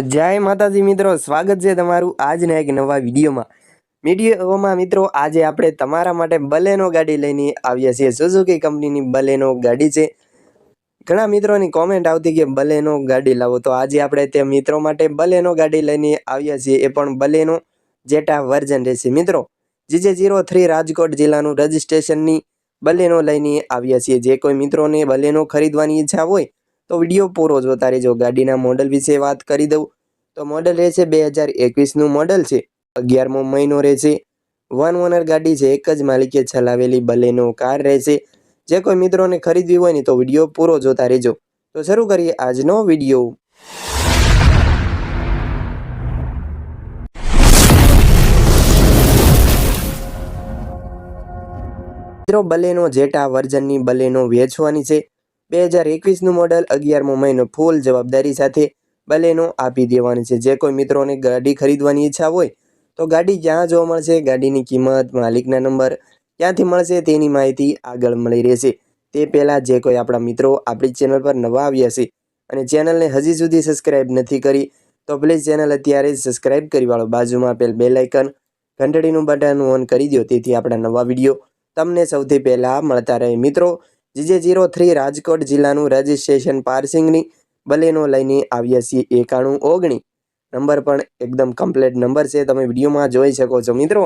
જય માતાજી મિત્રો, સ્વાગત છે તમારું આજના એક નવા વિડીયોમાં. વિડીયોમાં મિત્રો, આજે આપણે તમારા માટે બલેનો ગાડી લઈને આવ્યા છીએ. સુઝુકી કંપનીની બલેનો ગાડી છે. ઘણા મિત્રોની કોમેન્ટ આવતી કે બલેનો ગાડી લાવો. તો આજે આપણે તે મિત્રો માટે બલેનો ગાડી લઈને આવ્યા છીએ. એ પણ બલેનો જેટા વર્ઝન રહેશે. મિત્રો જીજે જીરો થ્રી રાજકોટ જિલ્લાનું રજિસ્ટ્રેશનની બલેનો લઈને આવ્યા છીએ. જે કોઈ મિત્રોને બલેનો ખરીદવાની ઈચ્છા હોય તો વીડિયો પૂરો જોતા રહેજો ગાડીના મોડલ વિશે વાત કરી દઉં. તો મોડલ રહેશે બે હજાર એકવીસનું મોડલ છે, અગિયારમો મહિનો રહેશે. વન ઓનર ગાડી છે, એક જ માલિકે ચલાવેલી બલેનો કાર રહેશે. જે કોઈ મિત્રોને ખરીદવી હોય ને તો વીડિયો પૂરો જોતા રહેજો તો શરૂ કરીએ આજનો વીડિયો. મિત્રો, બલેનો જેટા વર્ઝનની બલેનો વેચવાની છે. બે હજાર એકવીસનું મોડલ, અગિયારમો મહિનો ફૂલ જવાબદારી સાથે બલેનો આપી દેવાની છે. જે કોઈ મિત્રોને ગાડી ખરીદવાની ઈચ્છા હોય, તો ગાડી ક્યાં જોવા મળશે? ગાડીની કિંમત, માલિકના નંબર ક્યાંથી મળશે તેની માહિતી આગળ મળી રહેશે. તે પહેલાં જે કોઈ આપણા મિત્રો આપણી ચેનલ પર નવા આવ્યા છે અને ચેનલને હજી સુધી સબસ્ક્રાઇબ નથી કરી, તો પ્લીઝ ચેનલ અત્યારે સબસ્ક્રાઇબ કરી વાળો. બાજુમાં આપેલ બેલ આઇકન ઘંટડીનું બટન ઓન કરી દો તેથી આપણા નવા વીડિયો તમને સૌથી પહેલાં મળતા રહે. મિત્રો જીજે જીરો થ્રી રાજકોટ જિલ્લાનું રજિસ્ટ્રેશન પાર્સિંગની બલેનો લઈને આવ્યા છીએ એકાણું ઓગણી. નંબર પણ એકદમ કમ્પ્લેટ નંબર છે. તમે વિડીયોમાં જોઈ શકો છો મિત્રો.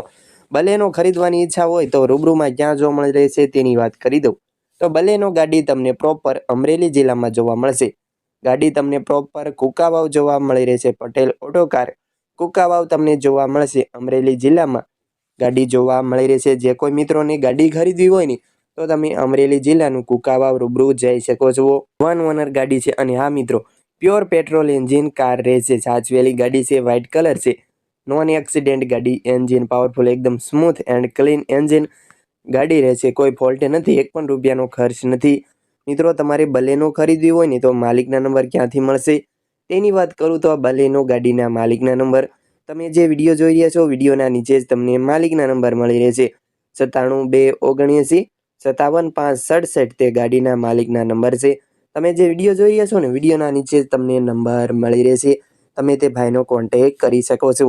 બલેનો ખરીદવાની ઈચ્છા હોય તો રૂબરૂમાં ક્યાં જોવા મળી રહેશે તેની વાત કરી દઉં. તો બલેનો ગાડી તમને પ્રોપર અમરેલી જિલ્લામાં જોવા મળશે. ગાડી તમને પ્રોપર કુકાવાવ જોવા મળી રહેશે પટેલ ઓટો કાર કુકાવાવ તમને જોવા મળશે અમરેલી જિલ્લામાં. ગાડી જોવા મળી રહેશે જે કોઈ મિત્રોને ગાડી ખરીદવી હોય ને તો તમે અમરેલી જિલ્લાનું કુકાવાવ રૂબરૂ જઈ શકો છો. વન ઓનર ગાડી છે અને હા મિત્રો, પ્યોર પેટ્રોલ એન્જિન કાર રહેશે સાચવેલી ગાડી છે વ્હાઇટ કલર છે. નોન એક્સિડેન્ટ ગાડી, એન્જિન પાવરફુલ, એકદમ સ્મૂથ એન્ડ ક્લીન એન્જિન ગાડી રહેશે કોઈ ફોલ્ટ નથી, એક પણ રૂપિયાનો ખર્ચ નથી. મિત્રો, તમારે બલેનો ખરીદવી હોય ને તો માલિકના નંબર ક્યાંથી મળશે? તેની વાત કરું તો બલેનો ગાડીના માલિકના નંબર. તમે જે વીડિયો જોઈ રહ્યા છો, વિડીયોના નીચે જ તમને માલિકના નંબર મળી રહેશે. સત્તાણું બે ઓગણએંસી સત્તાવન પાંચ સડસઠ તે ગાડીના માલિકના નંબર છે. તમે જે વીડિયો જોઈ રહ્યા છો ને, વિડીયોના નીચે તમને નંબર મળી રહેશે. તમે તે ભાઈનો કોન્ટેક કરી શકો છો.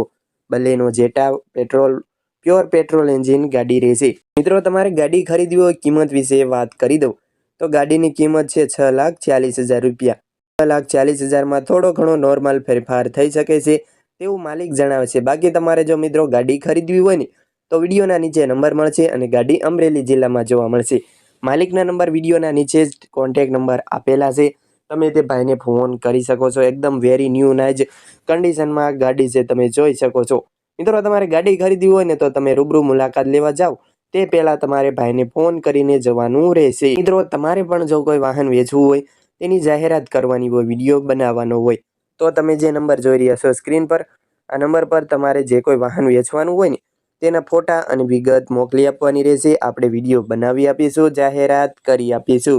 Baleno Zeta petrol, pure petrol engine ગાડી રહેશે. મિત્રો, તમારે ગાડી ખરીદવી હોય કિંમત વિશે વાત કરી દઉં. તો ગાડીની કિંમત છે છ લાખ ચાલીસ હજાર રૂપિયા. છ લાખ ચાલીસ હજારમાં થોડો ઘણો નોર્મલ ફેરફાર થઈ શકે છે. તેવું માલિક જણાવે છે. બાકી તમારે જો મિત્રો ગાડી ખરીદવી હોય ને તો વિડીયોના નીચે નંબર મળશે અને ગાડી અમરેલી જિલ્લામાં જોવા મળશે. માલિકના નંબર વિડીયોના નીચે જ કોન્ટેક નંબર આપેલા છે. તમે તે ભાઈને ફોન કરી શકો છો. એકદમ વેરી ન્યૂ નાઇજ કન્ડિશનમાં ગાડી છે તમે જોઈ શકો છો. મિત્રો, તમારે ગાડી ખરીદવી હોય ને તો તમે રૂબરૂ મુલાકાત લેવા જાઓ. તે પહેલાં તમારે ભાઈને ફોન કરીને જવાનું રહેશે. મિત્રો, તમારે પણ જો કોઈ વાહન વેચવું હોય, તેની જાહેરાત કરવાની હોય, વીડિયો બનાવવાનો હોય, તો તમે જે નંબર જોઈ રહ્યા છો સ્ક્રીન પર, આ નંબર પર તમારે જે કોઈ વાહન વેચવાનું હોય ને તેના ફોટા અને વિગત મોકલી આપવાની રહેશે. આપણે વીડિયો બનાવી આપીશું. જાહેરાત કરી આપીશું.